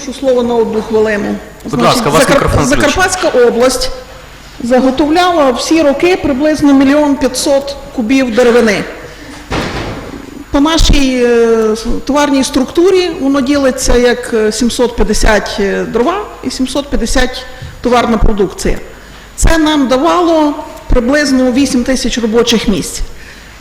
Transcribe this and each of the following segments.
прошу слово на одну хвилину. Будь ласка, у вас мікрофон. Закарпатська область заготовляла всі роки приблизно мільйон п'ятсот кубів деревини. По нашій е, товарній структурі воно ділиться як е, 750 дрова і 750 товарна продукція. Це нам давало приблизно 8 тисяч робочих місць.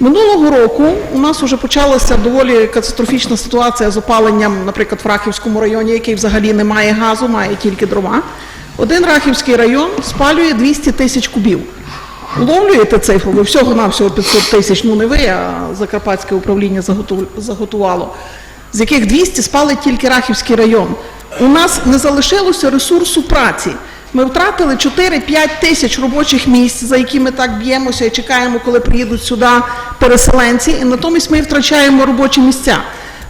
Минулого року у нас вже почалася доволі катастрофічна ситуація з опаленням, наприклад, в Рахівському районі, який взагалі не має газу, має тільки дрова. Один Рахівський район спалює 200 тисяч кубів. Уловлюєте цифру? Ви всього-навсього 500 тисяч, ну не ви, а Закарпатське управління заготувало, з яких 200 спалить тільки Рахівський район. У нас не залишилося ресурсу праці. Ми втратили 4-5 тисяч робочих місць, за які ми так б'ємося і чекаємо, коли приїдуть сюди переселенці, і натомість ми втрачаємо робочі місця.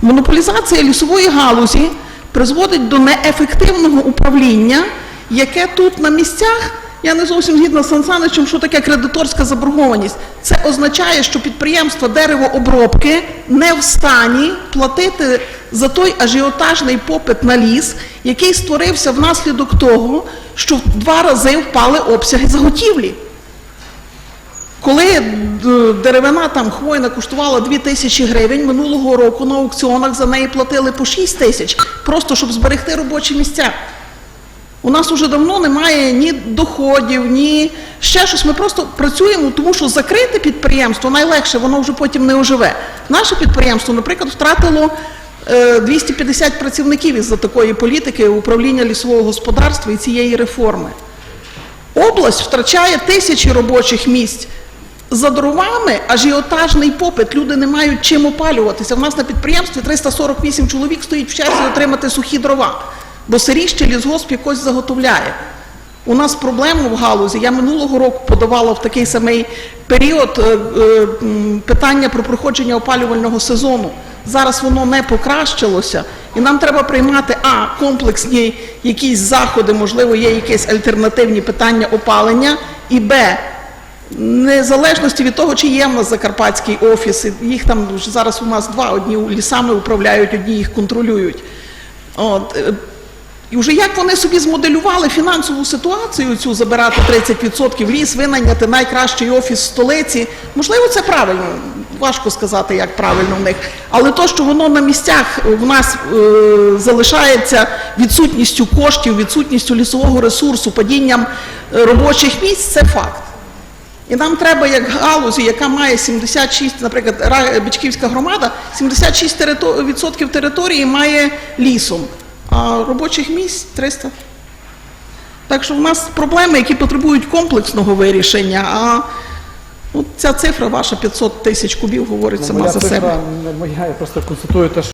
Монополізація лісової галузі призводить до неефективного управління, яке тут на місцях я не зовсім згідна з Сан Саничем, що таке кредиторська заборгованість. Це означає, що підприємства деревообробки не в стані платити за той ажіотажний попит на ліс, який створився внаслідок того, що в два рази впали обсяги заготівлі. Коли е, деревина там хвойна коштувала 2 тисячі гривень, минулого року на аукціонах за неї платили по 6 тисяч, просто щоб зберегти робочі місця. У нас уже давно немає ні доходів, ні ще щось. Ми просто працюємо, тому що закрите підприємство найлегше, воно вже потім не оживе. Наше підприємство, наприклад, втратило е, 250 працівників із-за такої політики управління лісового господарства і цієї реформи. Область втрачає тисячі робочих місць. За дровами ажіотажний попит. Люди не мають чим опалюватися. У нас на підприємстві 348 чоловік стоїть в черзі отримати сухі дрова, бо сиріще лісгосп якось заготовляє. У нас проблема в галузі. Я минулого року подавала в такий самий період е, е, питання про проходження опалювального сезону. Зараз воно не покращилося, і нам треба приймати а комплексні якісь заходи, можливо, є якісь альтернативні питання опалення, і б незалежності від того, чи є в нас закарпатський офіс, їх там зараз у нас два, одні лісами управляють, одні їх контролюють. Е, і вже як вони собі змоделювали фінансову ситуацію цю забирати 30% ліс, винайняти найкращий офіс столиці, можливо, це правильно. Важко сказати, як правильно в них. Але то, що воно на місцях в нас е, залишається відсутністю коштів, відсутністю лісового ресурсу, падінням е, робочих місць, це факт. І нам треба, як галузі, яка має 76, наприклад, Бичківська громада, 76% території має лісом, а робочих місць 300. Так що в нас проблеми, які потребують комплексного вирішення, а ну, ця цифра ваша 500 тисяч кубів говорить Ну, сама моя за себе. моя, я просто констатую те, що